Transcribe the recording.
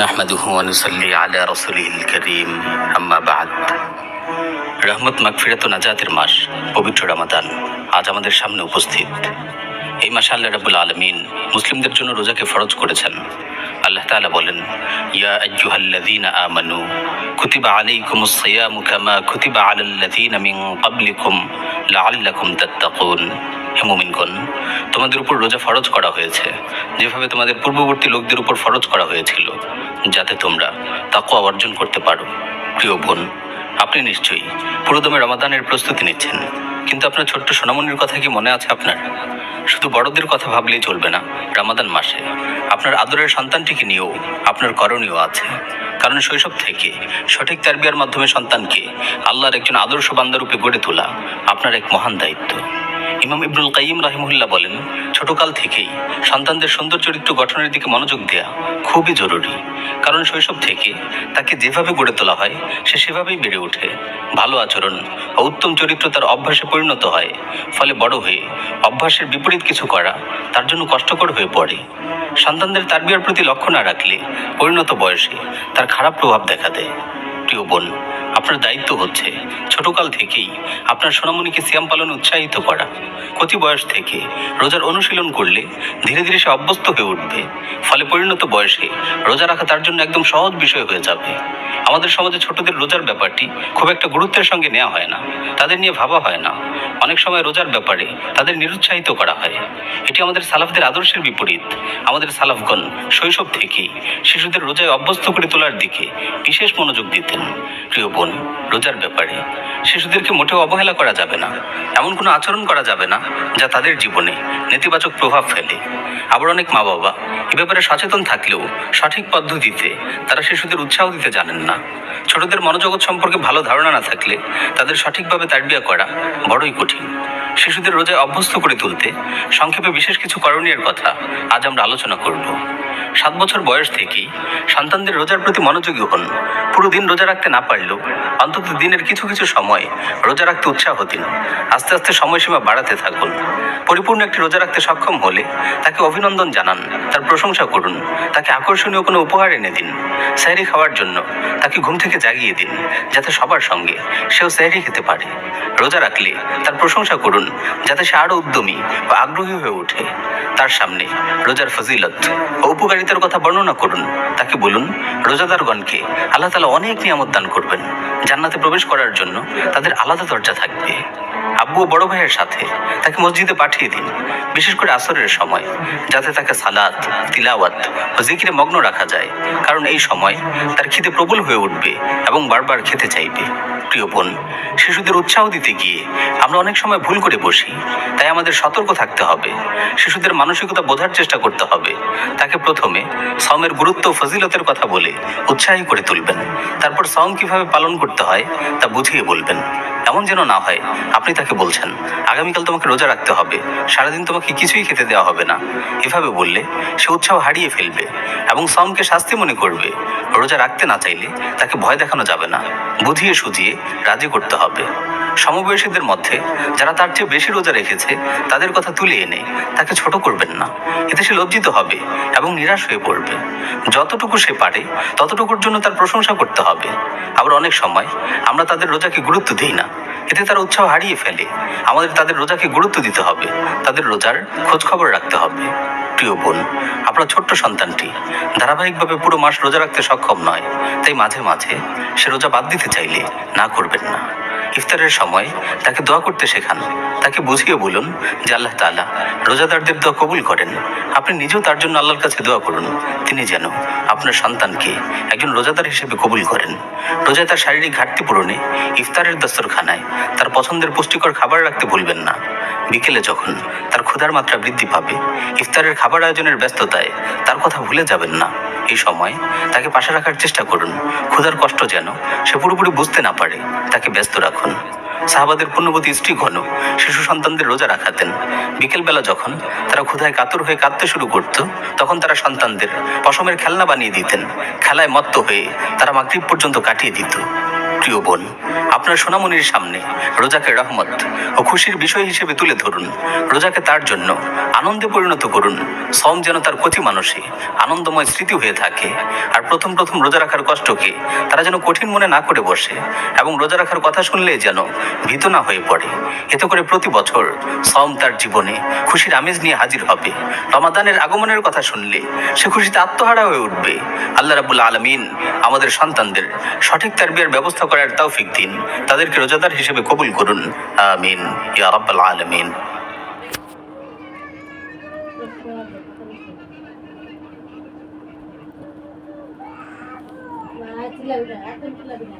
নাহমাদুহু অনুসল্লি আলা রসুলিল করিম আম্মা বাদ রহমত মাগফিরাত নাজাতের মাস, পবিত্র রামাদান আজ আমাদের সামনে উপস্থিত। এই মাসে আল্লাহ রাবুল আলমিন মুসলিমদের জন্য রোজাকে ফরজ করেছেন। আল্লাহ তাআলা বলেন, ইয়া আইয়ুহাল্লাযীনা আমানু, কুতিবা আলাইকুমুস সিয়ামু কামা কুতিবা আলাল্লাযীনা মিন ক্বাবলিকুম লাআল্লাকুম তাত্তাকুন। হে তোমাদের উপর রোজা ফরজ করা হয়েছে। যেভাবে তোমাদের পূর্ববর্তী লোকদের উপর ফরজ করা হয়েছিল, যাতে তোমরা তাকওয়া অর্জন করতে পারো। প্রিয় বোন, আপনি নিশ্চয়ই পুরোদমে রমাদানের প্রস্তুতি নিচ্ছেন। কিন্তু আপনার ছোট্ট সোনামনির কথা কি মনে আছে আপনার? শুধু বড়দের কথা ভাবলেই চলবে না, রামাদান মাসে। আপনার আদরের সন্তানটিকে নিয়েও আপনার করণীয় আছে। কারণ শৈশব থেকে সঠিক তারবিয়ার মাধ্যমে সন্তানকে আল্লাহর একজন আদর্শ বান্দারূপে গড়ে তোলা আপনার এক মহান দায়িত্ব। ইমাম ইবনুল কাইম রাহিমুল্লাহ বলেন, ছোটকাল থেকেই সন্তানদের সুন্দর চরিত্র গঠনের দিকে মনোযোগ দেয়া খুবই জরুরি। কারণ শৈশব থেকে তাকে যেভাবে গড়ে তোলা হয়, সে সেভাবেই বেড়ে ওঠে। ভালো আচরণ ও উত্তম চরিত্র তার অভ্যাসে পরিণত হয়। ফলে বড় হয়ে অভ্যাসের বিপরীত কিছু করা তার জন্য কষ্টকর হয়ে পড়ে। সন্তানদের তারবিয়ার প্রতি লক্ষ্য না রাখলে পরিণত বয়সে তার খারাপ প্রভাব দেখা দেয়। প্রিয় বোন আপনার দায়িত্ব হচ্ছে ছোটকাল থেকেই আপনার সোনামণিকে সিয়াম পালনে উৎসাহিত করা। কচি বয়স থেকে রোজার অনুশীলন করলে ধীরে ধীরে সে অভ্যস্ত হয়ে উঠবে। ফলে পরিণত বয়সে রোজা রাখা তার জন্য একদম সহজ বিষয় হয়ে যাবে। আমাদের সমাজে ছোটদের রোজার ব্যাপারটি খুব একটা গুরুত্বের সঙ্গে নেওয়া হয় না। তাদের নিয়ে ভাবা হয় না। অনেক সময় রোজার ব্যাপারে তাদের নিরুৎসাহিত করা হয়। এটি আমাদের সালাফদের আদর্শের বিপরীত। আমাদের সালাফগণ শৈশব থেকেই শিশুদের রোজায় অভ্যস্ত করে তোলার দিকে বিশেষ মনোযোগ দিতেন। প্রিয় বোন, রোজার ব্যাপারে শিশুদেরকে মোটেও অবহেলা করা যাবে না। এমন কোনো আচরণ করা যাবে না যা তাদের জীবনে নেতিবাচক প্রভাব ফেলে। আবার অনেক মা বাবা এ ব্যাপারে সচেতন থাকলেও সঠিক পদ্ধতিতে তারা শিশুদের উৎসাহ দিতে জানেন না। ছোটদের মনোজগৎ সম্পর্কে ভালো ধারণা না থাকলে তাদের সঠিকভাবে তারবিয়া করা বড়ই কঠিন। শিশুদের রোজায় অভ্যস্ত করে তুলতে সংক্ষেপে বিশেষ কিছু করণীয়ের কথা আজ আমরা আলোচনা করব। সাত বছর বয়স থেকেই সন্তানদের রোজার প্রতি মনোযোগী হন। পুরো দিন রোজা রাখতে না পারলেও অন্তত দিনের কিছু কিছু সময় রোজা রাখতে উৎসাহ দিন। আস্তে আস্তে সময়সীমা বাড়াতে থাকুন। পরিপূর্ণ একটি রোজা রাখতে সক্ষম হলে তাকে অভিনন্দন জানান, তার প্রশংসা করুন, তাকে আকর্ষণীয় কোনো উপহার এনে দিন। স্যারি খাওয়ার জন্য তাকে ঘুম থেকে জাগিয়ে দিন, যাতে সবার সঙ্গে সেও স্যারি খেতে পারে। রোজা রাখলে তার প্রশংসা করুন, যাতে সে আরও উদ্যমী বা আগ্রহী হয়ে ওঠে। তার সামনে রোজার ফজিলত ও উপকারিতার কথা বর্ণনা করুন। তাকে বলুন, রোজাদারগণকে আল্লাহ তালা অনেক নিয়ামত দান করবেন। জান্নাতে প্রবেশ করার জন্য তাদের আলাদা দরজা থাকবে। আব্বু বড় ভাইয়ের সাথে তাকে মসজিদে পাঠিয়ে দিন, বিশেষ করে আসরের সময়, যাতে তাকে সালাত, তিলাওয়াত ও জিকিরে মগ্ন রাখা যায়। কারণ এই সময় তার খিদে প্রবল হয়ে উঠবে এবং বারবার খেতে চাইবে। প্রিয় বোন, শিশুদের উৎসাহ দিতে গিয়ে আমরা অনেক সময় ভুল করে বসি, তাই আমাদের সতর্ক থাকতে হবে। শিশুদের মানসিকতা বোঝার চেষ্টা করতে হবে। তাকে প্রথমে সমের গুরুত্ব ফজিলতের কথা বলে উৎসাহী করে তুলবেন। তারপর সম কীভাবে পালন করতে হয় তা বুঝিয়ে বলবেন। এমন যেন না হয়, আপনি তাকে বলছেন, আগামীকাল তোমাকে রোজা রাখতে হবে, সারাদিন তোমাকে কিছুই খেতে দেওয়া হবে না। এভাবে বললে, সে উৎসাহ হারিয়ে ফেলবে এবং সমকে শাস্তি মনে করবে। রোজা রাখতে না চাইলে তাকে ভয় দেখানো যাবে না। বুঝিয়ে সুঝিয়ে রাজি করতে হবে। সমবয়সীদের মধ্যে যারা তার চেয়ে বেশি রোজা রেখেছে, তাদের কথা তুলে এনে তাকে ছোট করবেন না। এতে সে লজ্জিত হবে এবং নিরাশ হয়ে পড়বে। যতটুকু সে পারে, ততটুকুর জন্য তার প্রশংসা করতে হবে। আবার অনেক সময় আমরা তাদের রোজাকে গুরুত্ব দিই না। এতে তারা উৎসাহ হারিয়ে ফেলে। আমাদের তাদের রোজাকে গুরুত্ব দিতে হবে। তাদের রোজার খোঁজ খবর রাখতে হবে। প্রিয় বোন, আপনার ছোট্ট সন্তানটি। ধারাবাহিকভাবে পুরো মাস রোজা রাখতে সক্ষম নয়, তাই মাঝে মাঝে সে রোজা বাদ দিতে চাইলে না করবেন না। ইফতারের সময় তাকে দোয়া করতে শেখান। তাকে বুঝিয়ে বলুন যে আল্লাহ তাআলা রোজাদারদের দোয়া কবুল করেন। আপনি নিজেও তার জন্য আল্লাহর কাছে দোয়া করুন। তিনি যেন আপনার সন্তানকে একজন রোজাদার হিসেবে কবুল করেন। রোজায় তার শারীরিক ঘাটতি পূরণে ইফতারের দস্তরখানায় তার পছন্দের পুষ্টিকর খাবার রাখতে ভুলবেন না। বিকেলে যখন তার ক্ষুধার মাত্রা বৃদ্ধি পাবে, ইফতারের খাবার আয়োজনের ব্যস্ততায় তার কথা ভুলে যাবেন না। এই সময় তাকে পাশে রাখার চেষ্টা করুন। ক্ষুধার কষ্ট যেন সে পুরোপুরি বুঝতে না পারে, তাকে ব্যস্ত রাখুন। সাহাবাদের পুণ্যবতী স্ত্রীগণ শিশু সন্তানদের রোজা রাখাতেন। বিকেলবেলা যখন তারা ক্ষুধায় কাতর হয়ে কাঁদতে শুরু করত, তখন তারা সন্তানদের পশমের খেলনা বানিয়ে দিতেন। খেলায় মত্ত হয়ে তারা মাগরিব পর্যন্ত কাটিয়ে দিত। প্রিয় বোন, আপনার সোনামনির সামনে রোজাকে রহমত ও খুশির বিষয় হিসেবে তুলে ধরুন। রোজাকে তার জন্য আনন্দে পরিণত করুন। সম যেন তার প্রতি মানুষে, আনন্দময় স্মৃতি হয়ে থাকে। আর প্রথম প্রথম রোজা রাখার কষ্টকে তারা যেন কঠিন মনে না করে বসে এবং রোজা রাখার কথা শুনলেই যেন ভীত না হয়ে পড়ে। এতে করে প্রতি বছর সম তার জীবনে খুশির আমেজ নিয়ে হাজির হবে। রমাদানের আগমনের কথা শুনলে সে খুশিতে আত্মহারা হয়ে উঠবে। আল্লাহ রাবুল আলমিন আমাদের সন্তানদের সঠিক তারবিয়ার ব্যবস্থা করার তৌফিক দিন। তাদেরকে রোজাদার হিসেবে কবুল করুন। আমিন। ইয়া রাব্বাল আলামিন। চিল্লাবি না, এখন চিল্লাবি না।